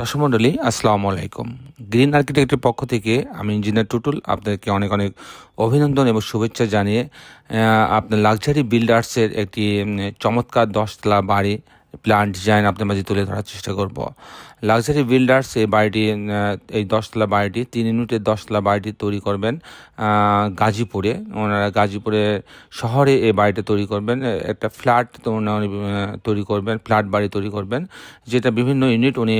দর্শক আসসালাম আলাইকুম। গ্রিন আর্কিটেক্টের পক্ষ থেকে আমি ইঞ্জিনিয়ার টুটুল আপনাদেরকে অনেক অনেক অভিনন্দন এবং শুভেচ্ছা জানিয়ে আপনার লাক্সারি বিল্ডার্সের একটি চমৎকার দশতলা বাড়ি প্ল্যান ডিজাইন আপনার মাঝে তুলে ধরার চেষ্টা করব। লাক্সারি বিল্ডার্স এই বাড়িটি এই দশতলা বাড়িটি, তিন ইউনিটের দশতলা বাড়িটি তৈরি করবেন গাজীপুরে। ওনারা গাজীপুরে শহরে এই বাড়িটা তৈরি করবেন একটা ফ্ল্যাট তৈরি করবেন ফ্ল্যাট বাড়ি তৈরি করবেন, যেটা বিভিন্ন ইউনিট উনি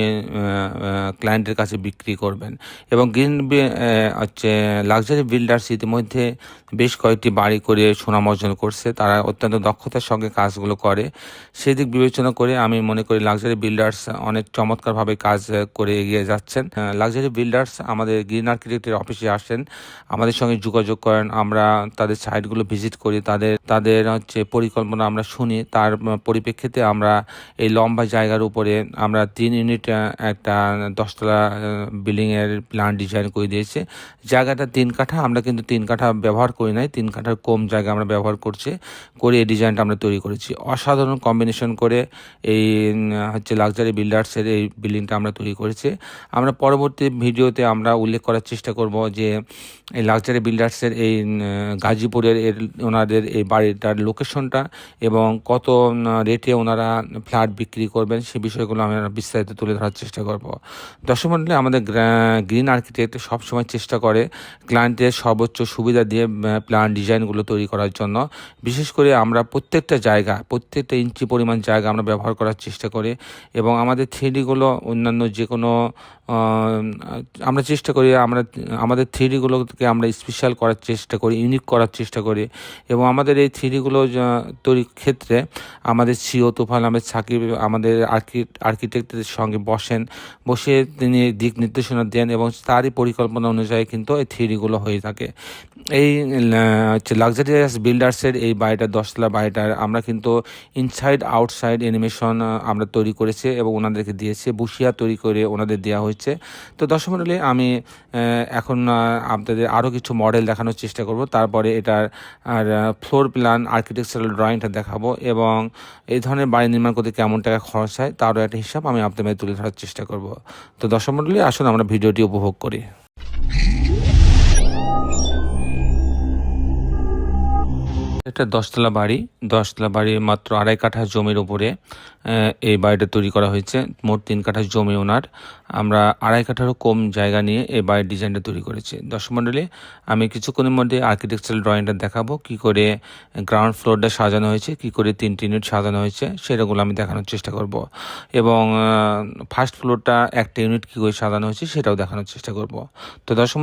ক্লায়েন্টের কাছে বিক্রি করবেন। এবং গ্রিন হচ্ছে লাক্সারি বিল্ডার্স ইতিমধ্যে বেশ কয়েকটি বাড়ি করে সুনাম অর্জন করছে। তারা অত্যন্ত দক্ষতার সঙ্গে কাজগুলো করে। সেদিক বিবেচনা করে আমি মনে করি লাক্সারি বিল্ডার্স অনেক চমৎকারভাবে কাজ করে এগিয়ে যাচ্ছেন। লাক্সারি বিল্ডার্স আমাদের গ্রিন আর্কিটেক্টের অফিসে আসেন। আমাদের সঙ্গে যোগাযোগ করেন, আমরা তাদের সাইটগুলো ভিজিট করি, তাদের তাদের হচ্ছে পরিকল্পনা আমরা শুনি। তার পরিপ্রেক্ষিতে আমরা এই লম্বা জায়গার উপরে আমরা তিন ইউনিট একটা দশতলা বিল্ডিংয়ের প্ল্যান ডিজাইন করে দিয়েছে। জায়গাটা তিন কাঠা, আমরা কিন্তু তিন কাঠা ব্যবহার করি নাই, তিন কাঠার কম জায়গা আমরা ব্যবহার করছি। করে এই ডিজাইনটা আমরা তৈরি করেছি। অসাধারণ কম্বিনেশন করে এই হচ্ছে লাক্সারি বিল্ডার্সের এই বিল্ডিংটা আমরা তৈরি করেছি। আমরা পরবর্তী ভিডিওতে আমরা উল্লেখ করার চেষ্টা করব যে, এই লাক্সারি বিল্ডার্সের এই গাজীপুরের এর, ওনাদের এই বাড়িটার লোকেশনটা এবং কত রেটে ওনারা ফ্ল্যাট বিক্রি করবেন সে বিষয়গুলো আমরা বিস্তারিত তুলে ধরার চেষ্টা করব। দর্শক মণ্ডলী আমাদের গ্রা- গ্রিন আর্কিটেক্ট সবসময় চেষ্টা করে ক্লায়েন্টের সর্বোচ্চ সুবিধা দিয়ে প্ল্যান ডিজাইনগুলো তৈরি করার জন্য। বিশেষ করে আমরা প্রত্যেকটা জায়গা, প্রত্যেকটা ইঞ্চি পরিমাণ জায়গা আমরা ব্যবহার করার চেষ্টা করে এবং আমাদের থ্রিডিগুলো অন্যান্য যে কোনো আমরা চেষ্টা করি, আমরা, আমাদের থ্রিডিগুলোকে আমরা স্পেশাল করার চেষ্টা করি ইউনিক করার চেষ্টা করি এবং আমাদের এই থ্রিডিগুলো তৈরির ক্ষেত্রে আমাদের সিও তুফান আহমেদ সাকিব, আমাদের আর্কিটেক্টদের সঙ্গে বসেন, বসে তিনি দিক নির্দেশনা দেন এবং তারই পরিকল্পনা অনুযায়ী কিন্তু এই থ্রিডিগুলো হয়ে থাকে। এই লাক্সারিয়াস বিল্ডার্সের এই বাড়িটা, দশতলা বাড়িটার আমরা কিন্তু ইনসাইড আউটসাইড অ্যানিমেশন আমরা তৈরি করেছি এবং ওনাদেরকে দিয়েছে বুশিয়া তৈরি করে ওনাদের দেওয়া হয়েছে। তো দর্শক মণ্ডলী আমি এখন আপনাদের আরও কিছু মডেল দেখানোর চেষ্টা করব। তারপরে এটার, আর ফ্লোর প্ল্যান আর্কিটেকচারাল ড্রয়িংটা দেখাবো এবং এই ধরনের বাড়ি নির্মাণ করতে কেমন টাকা খরচ হয়, তারও একটা হিসাব আমি আপনাদের তুলে ধরার চেষ্টা করব। তো দর্শক মণ্ডলী আসুন আমরা ভিডিওটি উপভোগ করি। একটা দশতলা বাড়ি। দশতলা বাড়ি মাত্র আড়াই কাঠা জমির উপরে এই বাড়িটা তৈরি করা হয়েছে। মোট তিন কাঠা জমি ওনার। আমরা আড়াই কাঠারও কম জায়গা নিয়ে এই বাড়ির ডিজাইনটা তৈরি করেছি। দর্শক আমি কিছুক্ষণের মধ্যে আর্কিটেকচারাল ড্রয়িংটা দেখাবো। কি করে গ্রাউন্ড ফ্লোরটা সাজানো হয়েছে, কি করে তিনটি ইউনিট সাজানো হয়েছে সেটাগুলো আমি দেখানোর চেষ্টা করব। এবং ফার্স্ট ফ্লোরটা একটা ইউনিট কী করে সাজানো হয়েছে, সেটাও দেখানোর চেষ্টা করব। তো দর্শক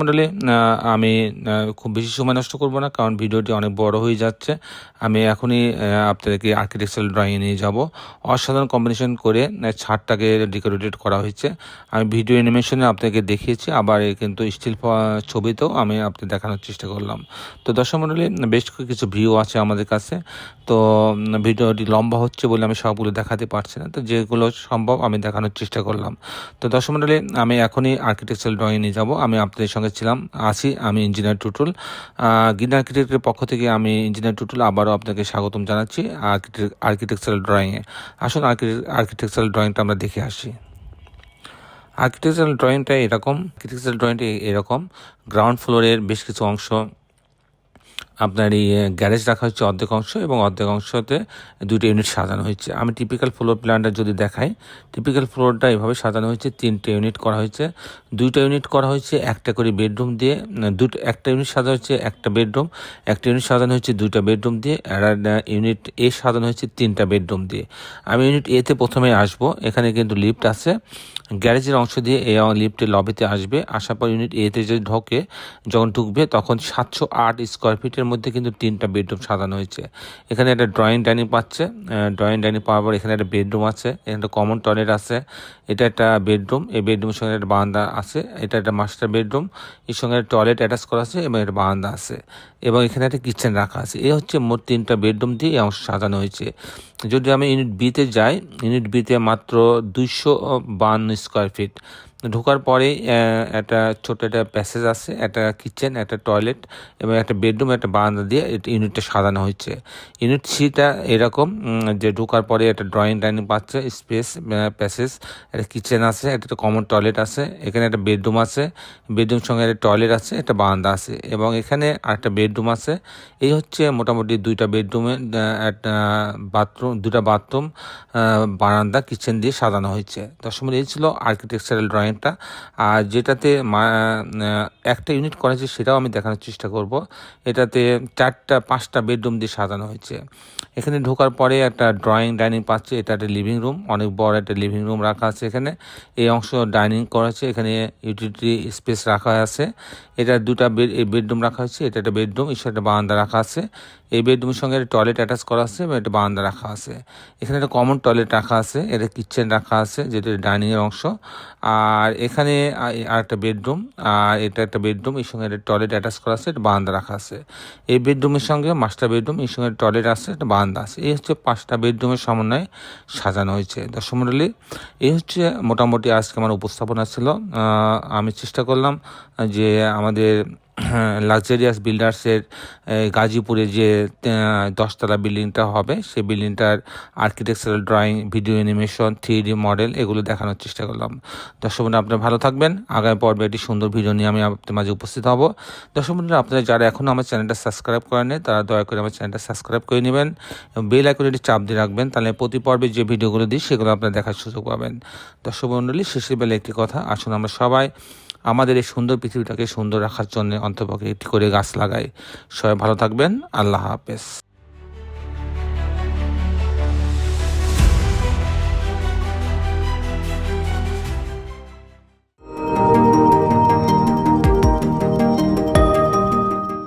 আমি খুব বেশি সময় নষ্ট করব না, কারণ ভিডিওটি অনেক বড় হয়ে যাচ্ছে। আমি এখনই আপনাদেরকে আর্কিটেকচারাল ড্রয়িংয়ে নিয়ে যাব। অসাধারণ কম্বিনেশন করে ছাদটাকে ডেকোরেটেড করা হয়েছে। আমি ভিডিও অ্যানিমেশনে আপনাকে দেখিয়েছি, আবার কিন্তু স্টিল ছবিতেও আমি আপনাদের দেখানোর চেষ্টা করলাম। তো দর্শক মণ্ডলী বেশ কিছু ভিউ আছে আমাদের কাছে। তো ভিডিওটি লম্বা হচ্ছে বলে আমি সবগুলো দেখাতে পারছি না। তো যেগুলো সম্ভব আমি দেখানোর চেষ্টা করলাম। তো দর্শক মণ্ডলী আমি এখনই আর্কিটেকচারাল ড্রয়িং নিয়ে যাব। আমি আপনাদের সঙ্গে ছিলাম, আছি আমি ইঞ্জিনিয়ার টুটুল। গিন আর্কিটেক্টের পক্ষ থেকে আমি ইঞ্জিনিয়ার টুটুল আবারও আপনাকে স্বাগতম জানাচ্ছি আর্কিটেকচারাল ড্রয়িংয়ে আসুন আর্কিটেকচারাল ড্রয়িংটা আমরা দেখে আসি। আর্কিটেকচারাল ড্রয়িংটা এরকম আর্কিটেকচারাল ড্রয়িংটা এরকম। গ্রাউন্ড ফ্লোরের বেশ কিছু অংশ আপনার এই গ্যারেজ রাখা হচ্ছে অর্ধেক অংশ এবং অর্ধেক অংশতে দুটো ইউনিট সাজানো হয়েছে। আমি টিপিক্যাল ফ্লোর প্ল্যানটা যদি দেখাই টিপিক্যাল ফ্লোরটা এভাবে সাজানো হয়েছে, তিনটে ইউনিট করা হয়েছে। দুইটা ইউনিট করা হয়েছে, একটা করে বেডরুম দিয়ে দুটো, একটা ইউনিট সাজানো হয়েছে, একটা বেডরুম একটা ইউনিট সাজানো হয়েছে, দুইটা বেডরুম দিয়ে, আর ইউনিট এ সাজানো হয়েছে, তিনটা বেডরুম দিয়ে। আমি ইউনিট এতে প্রথমে আসব, এখানে কিন্তু লিফট আছে। গ্যারেজের অংশ দিয়ে এই লিফটের লবিতে আসবে। আসার পর ইউনিট এতে যে ঢোকে, যখন ঢুকবে, তখন সাতশো আট স্কোয়ার ফিটের মধ্যে কিন্তু তিনটা বেডরুম সাজানো হয়েছে। এখানে একটা ড্রয়িং ডাইনিং পাচ্ছে। ড্রয়িং ডাইনিং পাওয়ার পর এখানে একটা বেডরুম আছে, এখানে একটা কমন টয়লেট আছে। এটা একটা বেডরুম এই বেডরুমের সঙ্গে একটা বারান্দা আছে, এটা একটা মাস্টার বেডরুম এর সঙ্গে একটা টয়লেট অ্যাটাচ করা আছে এবং একটা বারান্দা আছে এবং এখানে একটা কিচেন রাখা আছে। এ হচ্ছে মোট তিনটা বেডরুম দিয়ে এই অংশ সাজানো হয়েছে। যদি আমি ইউনিট বিতে যাই ইউনিট বিতে মাত্র দুইশো বান্ন স্কোয়ার ফিট ঢোকার আহ, একটা ছোট একটা প্যাসেজ আছে একটা কিচেন একটা টয়লেট এবং একটা বেডরুম একটা বারান্দা দিয়ে এটা ইউনিটটা সাজানো হয়েছে। ইউনিট সিটা এরকম যে ঢোকার পরে একটা ড্রয়িং ডাইনিং পাচ্ছে স্পেস প্যাসেজ একটা কিচেন আছে একটা কমন টয়লেট আছে এখানে একটা বেডরুম আছে বেডরুম সঙ্গে একটা টয়লেট আছে একটা বারান্দা আছে এবং এখানে আরেকটা বেডরুম আছে। এই হচ্ছে মোটামুটি দুইটা বেডরুমে একটা বাথরুম দুটা বাথরুম বারান্দা কিচেন দিয়ে সাজানো হয়েছে। দশম এই ছিল আর্কিটেকচারাল ড্রয়িংটা আর যেটাতে একটা ইউনিট করেছে সেটাও আমি দেখানোর চেষ্টা করব। এটাতে চারটা, পাঁচটা বেডরুম দিয়ে সাজানো হয়েছে। এখানে ঢোকার পরে একটা ড্রয়িং, ডাইনিং পাচ্ছে, এটা একটা লিভিং রুম। অনেক বড় একটা লিভিং রুম রাখা আছে এখানে। এই অংশ ডাইনিং করেছে, এখানে ইউটিলিটি স্পেস রাখা আছে। এটা দুটা বেড বেডরুম রাখা হয়েছে, এটা একটা বেডরুম এর একটা বারান্দা রাখা আছে। এই বেডরুমের সঙ্গে একটা টয়লেট অ্যাটাচ করা আছে এবং একটা বারান্দা রাখা আছে। এখানে একটা কমন টয়লেট রাখা আছে, এটা কিচেন রাখা আছে, যেটা ডাইনিং এর অংশ। আর এখানে আর একটা বেডরুম, আর এটা একটা বেডরুম, এর সঙ্গে একটা টয়লেট অ্যাটাচ করা আছে একটা বারান্দা রাখা আছে। এই বেডরুমের সঙ্গে মাস্টার বেডরুম, এর সঙ্গে টয়লেট আছে একটা বারান্দা আছে। এই হচ্ছে পাঁচটা বেডরুমের সমন্বয়ে সাজানো হয়েছে। দর্শক মন্ডলী, এই হচ্ছে মোটামুটি আজকে আমার উপস্থাপনা ছিল। আমি চেষ্টা করলাম যে আমাদের লাক্সারিয়াস বিল্ডার্সের গাজীপুরে যে দশতলা বিল্ডিংটা হবে, সেই বিল্ডিংটার architectural drawing video animation three model এগুলো দেখানোর চেষ্টা করলাম। দর্শক বন্ধুরা, আপনারা ভালো থাকবেন। আগামী পর্বে একটি সুন্দর ভিডিও নিয়ে আমি আপনাদের মাঝে উপস্থিত হব। দর্শক বন্ধুরা, আপনারা যারা এখনও আমার চ্যানেলটা সাবস্ক্রাইব করেন তারা দয়া করে আমার চ্যানেলটা সাবস্ক্রাইব করে নেবেন বেল আইকনটি চাপ দিয়ে রাখবেন, তাহলে প্রতি পর্বে যে ভিডিওগুলো দিই, সেগুলো আপনারা দেখার সুযোগ পাবেন। দর্শক মণ্ডলী শেষের বেলা একটি কথা, আসুন আমরা সবাই আমাদের এই সুন্দর পৃথিবীটাকে সুন্দর রাখার জন্য অন্তপক্ষে একটি করে গাছ লাগায় সবাই ভালো থাকবেন। আল্লাহ হাফেজ।